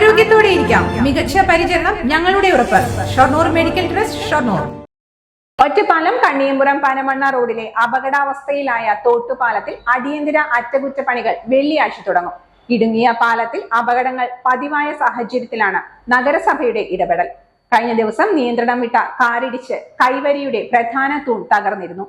ആരോഗ്യത്തോടെ ഇരിക്കാം. മികച്ച പരിചരണം ഞങ്ങളുടെ ഉറപ്പ്. Shoranur medical trust Shoranur. Ottapalam Kanniyampuram Panamanna റോഡിലെ അപകടാവസ്ഥയിലായ തോട്ടുപാലത്തിൽ അടിയന്തര അറ്റകുറ്റപ്പണികൾ വെള്ളിയാഴ്ച തുടങ്ങും. ഇടുങ്ങിയ പാലത്തിൽ അപകടങ്ങൾ പതിവായ സാഹചര്യത്തിലാണ് നഗരസഭയുടെ ഇടപെടൽ. കഴിഞ്ഞ ദിവസം നിയന്ത്രണം വിട്ട കാറിടിച്ച് കൈവരിയുടെ പ്രധാന തൂൺ തകർന്നിരുന്നു.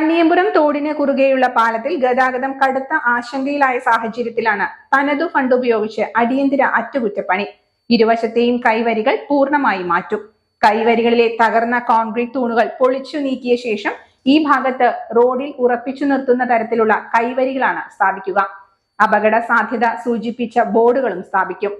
കണ്ണിയമ്പുരം തോടിന് കുറുകെയുള്ള പാലത്തിൽ ഗതാഗതം കടുത്ത ആശങ്കയിലായ സാഹചര്യത്തിലാണ് തനതു ഫണ്ട് ഉപയോഗിച്ച് അടിയന്തര അറ്റകുറ്റപ്പണി. ഇരുവശത്തെയും കൈവരികൾ പൂർണമായി മാറ്റും. കൈവരികളിലെ തകർന്ന കോൺക്രീറ്റ് തൂണുകൾ പൊളിച്ചു നീക്കിയ ശേഷം ഈ ഭാഗത്ത് റോഡിൽ ഉറപ്പിച്ചു നിർത്തുന്ന തരത്തിലുള്ള കൈവരികളാണ് സ്ഥാപിക്കുക. അപകട സാധ്യത സൂചിപ്പിച്ച ബോർഡുകളും സ്ഥാപിക്കും.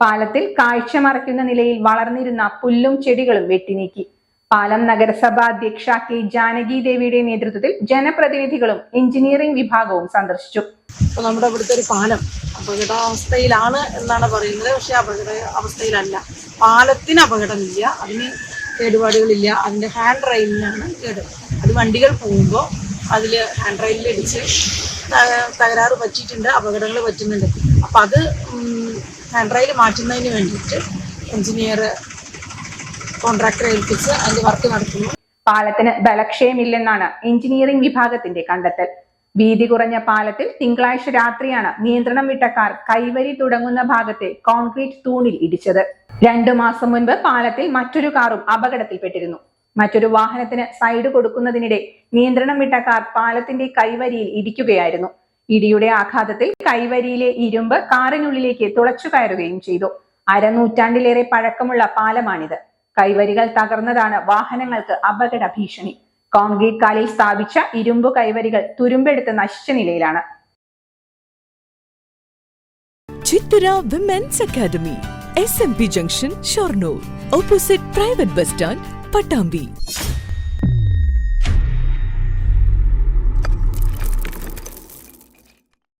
പാലത്തിൽ കാഴ്ച മറയ്ക്കുന്ന നിലയിൽ വളർന്നിരുന്ന പുല്ലും ചെടികളും വെട്ടിനീക്കി. പാലം നഗരസഭ അധ്യക്ഷ കെ ജാനകി ദേവിയുടെ നേതൃത്വത്തിൽ ജനപ്രതിനിധികളും എഞ്ചിനീയറിംഗ് വിഭാഗവും സന്ദർശിച്ചു. നമ്മുടെ ഇവിടുത്തെ ഒരു പാലം അപകടാവസ്ഥയിലാണ് എന്നാണ് പറയുന്നത്. പക്ഷെ അപകട അവസ്ഥയിലല്ല പാലത്തിന് അപകടമില്ല. അതിന് കേടുപാടുകളില്ല. അതിന്റെ ഹാൻഡ് റെയിലിനാണ് കേട്. അത് വണ്ടികൾ പോകുമ്പോൾ അതിൽ ഹാൻഡ് റെയിലിൽ ഇടിച്ച് തകരാറ് പറ്റിയിട്ടുണ്ട് അപകടങ്ങൾ പറ്റുന്നുണ്ട്. അപ്പം അത് ഹാൻഡ് റെയിൽ മാറ്റുന്നതിന് വേണ്ടിയിട്ട് എഞ്ചിനീയർ കോൺട്രാക്ടറെ ഏൽപ്പിച്ച് അതിന്റെ വർക്ക് നടത്തുന്നു. പാലത്തിന് ബലക്ഷയമില്ലെന്നാണ് എഞ്ചിനീയറിംഗ് വിഭാഗത്തിന്റെ കണ്ടെത്തൽ. വീതി കുറഞ്ഞ പാലത്തിൽ തിങ്കളാഴ്ച രാത്രിയാണ് നിയന്ത്രണം വിട്ട കാർ കൈവരി തുടങ്ങുന്ന ഭാഗത്തെ കോൺക്രീറ്റ് തൂണിൽ ഇടിച്ചത്. രണ്ടു മാസം മുൻപ് പാലത്തിൽ മറ്റൊരു കാറും അപകടത്തിൽപ്പെട്ടിരുന്നു. മറ്റൊരു വാഹനത്തിന് സൈഡ് കൊടുക്കുന്നതിനിടെ നിയന്ത്രണം വിട്ട കാർ പാലത്തിന്റെ കൈവരിയിൽ ഇടിക്കുകയായിരുന്നു. ഇടിയുടെ ആഘാതത്തിൽ കൈവരിയിലെ ഇരുമ്പ് കാറിനുള്ളിലേക്ക് തുളച്ചു കയറുകയും ചെയ്തു. അരനൂറ്റാണ്ടിലേറെ പഴക്കമുള്ള പാലമാണിത്. കൈവരികൾ തകർന്നതാണ് വാഹനങ്ങൾക്ക് അപകട ഭീഷണി. കോൺക്രീറ്റ് കാലിൽ സ്ഥാപിച്ച ഇരുമ്പു കൈവരികൾ തുരുമ്പെടുത്ത് നശിച്ച നിലയിലാണ്. Chithara women's academy S M P junction Shoranur opposite private bus stand Pattambi